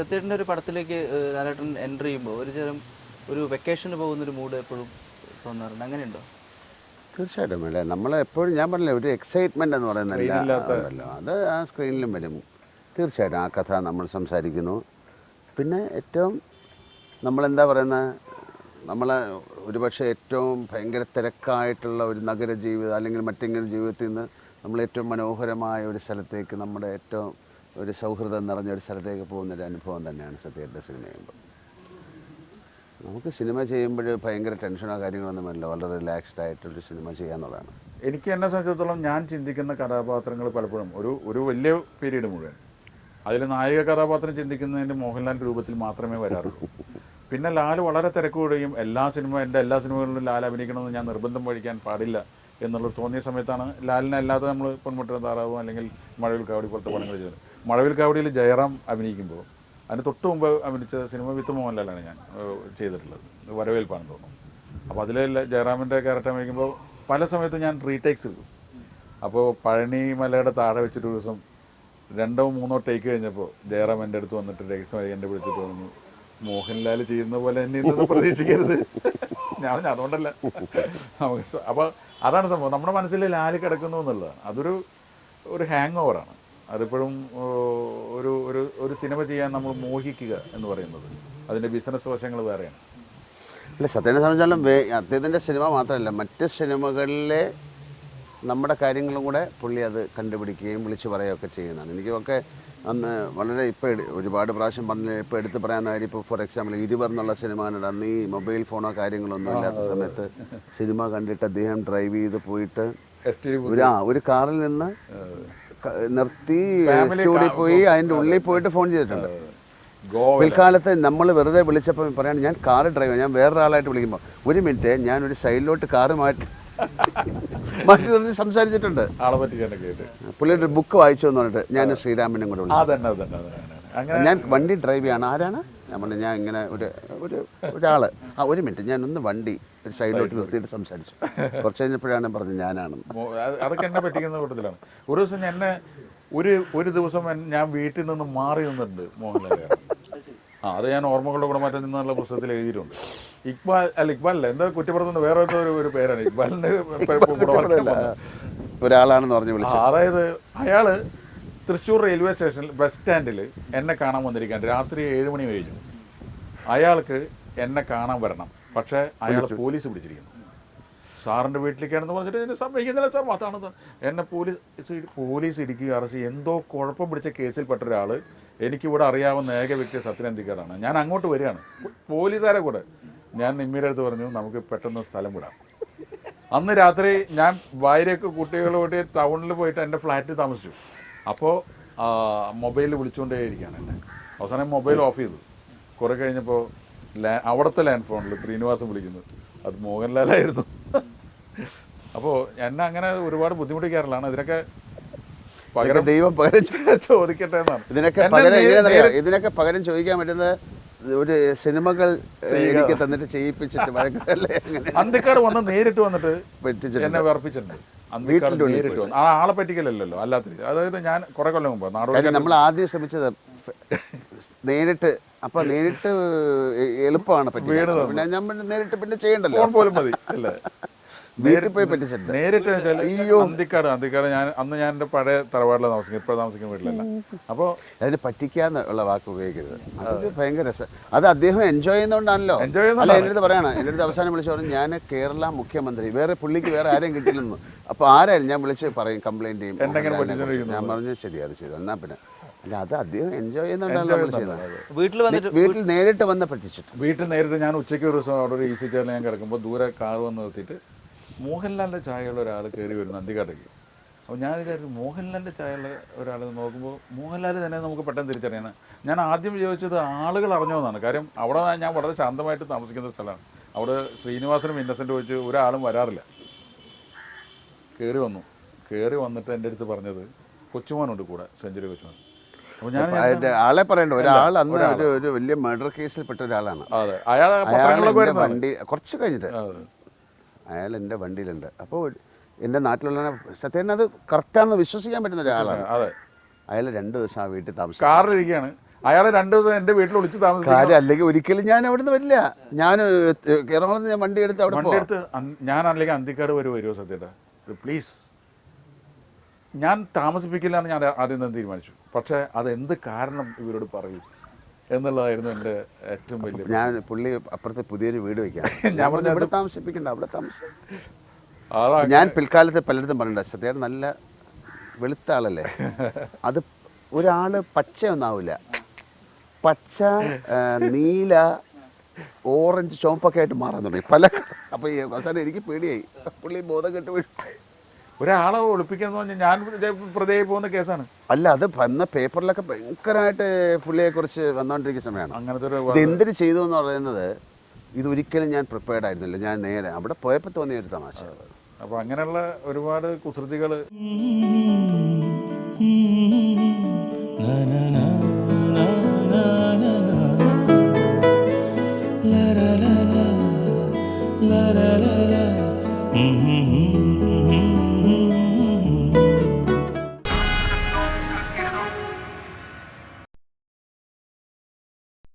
സത്യേട്ടന്റെ ഒരു പടത്തിലേക്ക് ലാലേട്ടൻ എൻട്രി ചെയ്യുമ്പോൾ ഒരു തരം ഒരു വെക്കേഷന് പോകുന്നൊരു മൂഡ് എപ്പോഴും തോന്നാറുണ്ട്. അങ്ങനെയുണ്ടോ? തീർച്ചയായിട്ടും അല്ലേ? നമ്മൾ എപ്പോഴും ഞാൻ പറഞ്ഞില്ല ഒരു എക്സൈറ്റ്മെന്റ് എന്ന് പറയുന്നില്ല അത് ആ സ്ക്രീനിലും വരും. തീർച്ചയായിട്ടും ആ കഥ നമ്മൾ സംസാരിക്കുന്നു. പിന്നെ ഏറ്റവും നമ്മളെന്താ പറയുന്നത്? നമ്മൾ ഒരുപക്ഷെ ഏറ്റവും ഭയങ്കര തിരക്കായിട്ടുള്ള ഒരു നഗര ജീവിതം അല്ലെങ്കിൽ മറ്റെങ്കിലും ജീവിതത്തിൽ നിന്ന് നമ്മൾ ഏറ്റവും മനോഹരമായ ഒരു സ്ഥലത്തേക്ക് നമ്മുടെ ഏറ്റവും ഒരു സൗഹൃദം നിറഞ്ഞ ഒരു സ്ഥലത്തേക്ക് പോകുന്ന ഒരു അനുഭവം തന്നെയാണ് സത്യമായിട്ട് സിനിമ ചെയ്യുമ്പോൾ. നമുക്ക് സിനിമ ചെയ്യുമ്പോൾ ഭയങ്കര ടെൻഷനോ കാര്യങ്ങളൊന്നും വേണ്ട വളരെ റിലാക്സ്ഡ് ആയിട്ടൊരു സിനിമ ചെയ്യാന്നുള്ളതാണ് എനിക്ക് എന്നെ സംബന്ധിച്ചിടത്തോളം ഞാൻ ചിന്തിക്കുന്ന കഥാപാത്രങ്ങൾ പലപ്പോഴും ഒരു ഒരു വലിയ പീരീഡ് മുഴുവൻ. അതിൽ നായിക കഥാപാത്രം ചിന്തിക്കുന്നതിന്റെ മോഹൻലാൽ രൂപത്തിൽ മാത്രമേ വരാറുള്ളൂ. പിന്നെ ലാൽ വളരെ തിരക്കുകൂടുകയും എല്ലാ സിനിമ എന്റെ എല്ലാ സിനിമകളിലും ലാൽ അഭിനയിക്കണമെന്ന് ഞാൻ നിർബന്ധം പഠിക്കാൻ പാടില്ല എന്നുള്ളത് തോന്നിയ സമയത്താണ് ലാലിനെ അല്ലാതെ നമ്മൾ പൊന്മുട്ട താറാവും അല്ലെങ്കിൽ മഴവിൽ കാവടി പോലത്തെ പടങ്ങൾ ചെയ്തത്. മഴവിൽ കാവടിയിൽ ജയറാം അഭിനയിക്കുമ്പോൾ അതിന് തൊട്ട് മുമ്പ് അഭിനയിച്ച സിനിമ വിത്ത് മോഹൻലാലാണ് ഞാൻ ചെയ്തിട്ടുള്ളത്. വരവേൽപ്പാണ് തോന്നുന്നു. അപ്പോൾ അതിലെ ജയറാമിന്റെ ക്യാരക്ടർ അഭിനയിക്കുമ്പോൾ പല സമയത്തും ഞാൻ റീടേക്സ് എടുക്കും അപ്പോൾ പഴനി മലയുടെ താഴെ വെച്ചിട്ട് ദിവസം രണ്ടോ മൂന്നോ ടേക്ക് കഴിഞ്ഞപ്പോൾ ജയറാം എന്റെ അടുത്ത് വന്നിട്ട് രഹസ്യമായി എന്റെ വിളിച്ചിട്ട് പറഞ്ഞു മോഹൻലാൽ ചെയ്യുന്ന പോലെ തന്നെ ഇന്ന് പ്രതീക്ഷിക്കരുത്. ഞാൻ അതുകൊണ്ടല്ല. അപ്പോൾ അതാണ് സംഭവം. നമ്മുടെ മനസ്സിൽ ലാൽ കിടക്കുന്നു എന്നുള്ളത് അതൊരു ഒരു ഹാങ് ഓവറാണ് അതിപ്പോഴും ഒരു ഒരു ഒരു സിനിമ ചെയ്യാൻ നമ്മൾ മോഹിക്കുക എന്ന് പറയുന്നത്. അതിന്റെ ബിസിനസ് വശങ്ങൾ വേറെയാണ്. അല്ല സത്യനെ സംബന്ധിച്ചാലും അദ്ദേഹത്തിന്റെ സിനിമ മാത്രമല്ല മറ്റ് സിനിമകളിലെ നമ്മുടെ കാര്യങ്ങളും കൂടെ പുള്ളി അത് കണ്ടുപിടിക്കുകയും വിളിച്ചു പറയുകയൊക്കെ ചെയ്യുന്നതാണ്. എനിക്കൊക്കെ അന്ന് വളരെ ഇപ്പോൾ ഒരുപാട് പ്രാവശ്യം പറഞ്ഞ ഇപ്പോൾ എടുത്ത് പറയാൻ കാര്യം ഇപ്പോൾ ഫോർ എക്സാമ്പിൾ ഇരുവർ എന്നുള്ള സിനിമ കണ്ടിട്ട് അന്ന് ഈ മൊബൈൽ ഫോണോ കാര്യങ്ങളൊന്നും ഇല്ലാത്ത സമയത്ത് സിനിമ കണ്ടിട്ട് അദ്ദേഹം ഡ്രൈവ് ചെയ്ത് പോയിട്ട് ഒരു ആ ഒരു കാറിൽ നിന്ന് നിർത്തി സ്റ്റുഡിയോയിൽ പോയി അതിന്റെ ഉള്ളിൽ പോയിട്ട് ഫോൺ ചെയ്തിട്ടുണ്ട്. പിൽക്കാലത്ത് നമ്മൾ വെറുതെ വിളിച്ചപ്പോൾ പറയാണ് ഞാൻ കാർ ഡ്രൈവർ ഞാൻ വേറൊരാളായിട്ട് വിളിക്കുമ്പോൾ ഒരു മിനിറ്റ് ഞാൻ ഒരു സൈഡിലോട്ട് കാറ് മാറ്റി മാറ്റി നിർത്തി സംസാരിച്ചിട്ടുണ്ട്. പുള്ളിയുടെ ഒരു ബുക്ക് വായിച്ചു എന്ന് പറഞ്ഞിട്ട് ഞാൻ ശ്രീരാമനും കൂടെ വിളിച്ചു. ഞാൻ വണ്ടി ഡ്രൈവ് ചെയ്യാണ്. ആരാണ്? പറഞ്ഞു ഞാൻ ഇങ്ങനെ ഒരു ഒരു ഒരാൾ ആ ഒരു മിനിറ്റ് ഞാൻ ഒന്ന് വണ്ടി ഒരു സൈഡിലോട്ട് നിർത്തിയിട്ട് സംസാരിച്ചു. കുറച്ച് കഴിഞ്ഞപ്പോഴാണ് പറഞ്ഞത് ഞാനാണെന്ന് മോ- അതൊക്കെ എന്നെ പറ്റിക്കുന്ന കൂട്ടത്തിലാണ്. ഒരു ദിവസം എന്നെ ഒരു ഒരു ദിവസം ഞാൻ വീട്ടിൽ നിന്ന് മാറി നിന്നിട്ടുണ്ട് മോഹൻലാൽ ആ അത് ഞാൻ ഓർമ്മകളുടെ കൂടെ മാറ്റം നിന്നുള്ള പുസ്തകത്തിൽ എഴുതിയിട്ടുണ്ട്. ഇക്ബാൽ അല്ല ഇക്ബാലല്ല? എന്താ കുറ്റപ്പെടുത്തുന്ന വേറെ ഒരു പേരാണ്. ഇക്ബാലിന്റെ. ഒരാളാണെന്ന് പറഞ്ഞു അതായത് അയാൾ തൃശ്ശൂർ റെയിൽവേ സ്റ്റേഷനിൽ ബസ് സ്റ്റാൻഡിൽ എന്നെ കാണാൻ വന്നിരിക്കാൻ രാത്രി ഏഴ് മണി കഴിഞ്ഞു. അയാൾക്ക് എന്നെ കാണാൻ വരണം. പക്ഷേ അയാൾ പോലീസ് പിടിച്ചിരിക്കുന്നു. സാറിന്റെ വീട്ടിലേക്കാണെന്ന് പറഞ്ഞിട്ട് എന്നെ സമ്മതിക്കുന്നില്ല സാർ. അതാണ്. എന്നെ പോലീസ് പോലീസ് ഇടിക്കുക അറസ്റ്റ് എന്തോ കുഴപ്പം പിടിച്ച കേസിൽപ്പെട്ട ഒരാൾ എനിക്കിവിടെ അറിയാവുന്ന ഏക വ്യക്തി സത്യനന്ദിക്കാടാണ് ഞാൻ അങ്ങോട്ട് വരികയാണ്. പോലീസുകാരെ കൂടെ. ഞാൻ നിമ്മിയുടെ അടുത്ത് പറഞ്ഞു നമുക്ക് പെട്ടെന്ന് സ്ഥലം വിടാം. അന്ന് രാത്രി ഞാൻ ഭാര്യയൊക്കെ കുട്ടികളോട്ട് ടൗണിൽ പോയിട്ട് എന്റെ ഫ്ലാറ്റിൽ താമസിച്ചു. അപ്പോൾ മൊബൈലിൽ വിളിച്ചുകൊണ്ടേയിരിക്കുകയാണ് എന്നെ. അവസാനം മൊബൈൽ ഓഫ് ചെയ്തു. കുറേ കഴിഞ്ഞപ്പോൾ ലാ അവിടുത്തെ ലാൻഡ് ഫോണിൽ ശ്രീനിവാസം വിളിക്കുന്നു. അത് മോഹൻലാലായിരുന്നു അപ്പോൾ എന്നെ അങ്ങനെ ഒരുപാട് ബുദ്ധിമുട്ടിക്കാറില്ലാണ് ഇതിനൊക്കെ പകരം ദൈവം പകരം ചോദിക്കട്ടെ എന്നാണ്. ഇതിനൊക്കെ പകരം ഇതിനൊക്കെ പകരം ചോദിക്കാൻ പറ്റുന്നത് ഒരു സിനിമകൾ എനിക്ക് തന്നിട്ട് ചെയ്യിപ്പിച്ചിട്ട് വഴക്കല്ലേ അന്തിക്കാട് വന്ന് നേരിട്ട് വന്നിട്ട് എന്നെ വിറപ്പിച്ചിട്ടുണ്ട്. നേരിട്ട് വന്ന്. ആ ആളെ പറ്റിക്കലല്ലോ അല്ലാത്ത രീതി അതായത് ഞാൻ കുറെ കൊല്ലം മുമ്പ് നാടോടി നമ്മൾ ആദ്യം ശ്രമിച്ചത് നേരിട്ട് അപ്പൊ നേരിട്ട് എളുപ്പമാണ് പിന്നെ നമ്മൾ നേരിട്ട് പിന്നെ ചെയ്യണ്ടല്ലോ. ഫോൺ പോലും മതി അല്ലേ? വീട്ടിൽ പോയി പറ്റിച്ചിട്ടുണ്ട്. നേരിട്ട് അയ്യോ. അന്തിക്കാട് അന്തിക്കാട് ഞാൻ അന്ന് ഞാൻ എന്റെ പഴയ തറവാടിലാണ് താമസിക്കുന്നത്. ഇപ്പോൾ താമസിക്കുന്ന വീട്ടിലല്ല. അപ്പോൾ അതിന് പറ്റിക്കാന്ന് ഉള്ള വാക്ക് ഉപയോഗിക്കരുത്. അത് ഭയങ്കര രസം അത് അദ്ദേഹം എൻജോയ് ചെയ്യുന്നതുകൊണ്ടാണല്ലോ എൻജോയ്. അല്ല എന്റെ അടുത്ത് പറയാണ്. എന്റെ അടുത്ത് അവസാനം വിളിച്ചു പറഞ്ഞു ഞാൻ കേരള മുഖ്യമന്ത്രി. വേറെ പുള്ളിക്ക് വേറെ ആരെയും കിട്ടില്ലെന്ന്. അപ്പോൾ ആരായാലും ഞാൻ വിളിച്ച് പറയും കംപ്ലൈന്റ് ചെയ്യും. ഞാൻ പറഞ്ഞു ശരി അത് ചെയ്തു. എന്നാ പിന്നെ. അല്ല അത് അദ്ദേഹം എൻജോയ് ചെയ്യുന്നുണ്ടല്ലോ വീട്ടിൽ വന്നിട്ട് വീട്ടിൽ നേരിട്ട് വന്ന് പറ്റിച്ചിട്ട് വീട്ടിൽ നേരിട്ട് ഞാൻ ഉച്ചയ്ക്ക് ഒരു ദിവസം അവിടെ ഒരു ഈസി ചെയറിൽ ഞാൻ കിടക്കുമ്പോൾ ദൂരെ കാർ വന്ന് നിർത്തിയിട്ട് മോഹൻലാലിന്റെ ചായയുള്ള ഒരാൾ കയറി വരുന്നു അന്തിക്കാട്ടേക്ക് അപ്പോൾ ഞാൻ വിചാരിച്ചു മോഹൻലാലിന്റെ ചായയുള്ള ഒരാൾ നോക്കുമ്പോൾ മോഹൻലാൽ തന്നെ നമുക്ക് പെട്ടെന്ന് തിരിച്ചറിയണം. ഞാൻ ആദ്യം ചോദിച്ചത് ആളുകൾ അറിഞ്ഞോ എന്നാണ്. കാര്യം അവിടെ ഞാൻ വളരെ ശാന്തമായിട്ട് താമസിക്കുന്ന സ്ഥലമാണ്. അവിടെ ശ്രീനിവാസനും ഇന്നസെന്റ് വെച്ച് ഒരാളും വരാറില്ല. കയറി വന്നു. കയറി വന്നിട്ട് എന്റെ അടുത്ത് പറഞ്ഞത് കൊച്ചുമോനുണ്ട് കൂടെ സെഞ്ചുറി കൊച്ചുമോൻ. ആളെ പറയണ്ട. ഒരാൾ അന്ന് ഒരു വലിയ മർഡർ കേസിൽപ്പെട്ട ഒരാളാണ്. അതെ. അയാൾ വണ്ടി കുറച്ച് കഴിഞ്ഞിട്ട് അയാൾ എന്റെ വണ്ടിയിലുണ്ട്. അപ്പോൾ എന്റെ നാട്ടിലുള്ള സത്യം അത് കറക്റ്റാണെന്ന് വിശ്വസിക്കാൻ പറ്റുന്ന ഒരാളാണ്. അതെ. അയാൾ രണ്ട് ദിവസം ആ വീട്ടിൽ താമസിച്ചു. കാറിലിരിക്കുകയാണ്. അയാളെ രണ്ട് ദിവസം എന്റെ വീട്ടിൽ വിളിച്ച് താമസിക്കും കാര്യം അല്ലെങ്കിൽ ഒരിക്കലും ഞാൻ അവിടെ നിന്ന് വരില്ല. ഞാൻ എറണാകുളത്ത് ഞാൻ വണ്ടി എടുത്ത് അവിടെ വണ്ടി എടുത്ത് ഞാൻ അല്ലെങ്കിൽ അന്തിക്കാട് വരെ വരുമോ സത്യേട്ടാ? പ്ലീസ്. ഞാൻ താമസിപ്പിക്കില്ല എന്ന് ഞാൻ ആദ്യം തന്നെ തീരുമാനിച്ചു. പക്ഷേ അതെന്ത് എന്ത് കാരണം ഇവരോട് പറയും? എന്നുള്ളതായിരുന്നു എന്റെ ഏറ്റവും വലിയ ഞാൻ പുള്ളി അപ്പുറത്തെ പുതിയൊരു വീട് വെക്കാം ഞാൻ പറഞ്ഞു അവിടെ താമസിപ്പിക്കണ്ട അവിടെ താമസിക്കും ഞാൻ പിൽക്കാലത്ത് പലയിടത്തും പറഞ്ഞിട്ടുണ്ട് സത്യം നല്ല വെളുത്ത ആളല്ലേ? അത് ഒരാൾ പച്ചയൊന്നാവില്ല പച്ച നീല ഓറഞ്ച് ചുവപ്പൊക്കെ ആയിട്ട് മാറാൻ തുടങ്ങി. പല അപ്പോൾ അവസാനം എനിക്ക് പേടിയായി. പുള്ളി ബോധം കെട്ട് വീഴും ഒരാളെ ഒളിപ്പിക്കാന്ന് പറഞ്ഞാൽ ഞാൻ പ്രതിയായി പോകുന്ന കേസാണ് അല്ല അത് വന്ന പേപ്പറിലൊക്കെ ഭയങ്കരമായിട്ട് പുള്ളിയെ കുറിച്ച് വന്നുകൊണ്ടിരിക്കുന്ന സമയമാണ് അങ്ങനത്തെ ഒരു എന്തിനു ചെയ്തു എന്ന് പറയുന്നത് ഇതൊരിക്കലും ഞാൻ പ്രിപ്പയർഡ് ആയിരുന്നില്ല ഞാൻ നേരെ അവിടെ പോയപ്പോൾ തോന്നിയ ഒരു തമാശ അപ്പോൾ അങ്ങനെയുള്ള ഒരുപാട് കുസൃതികൾ Mm-hmm. mm-hmm, mm-hmm, mm-hmm.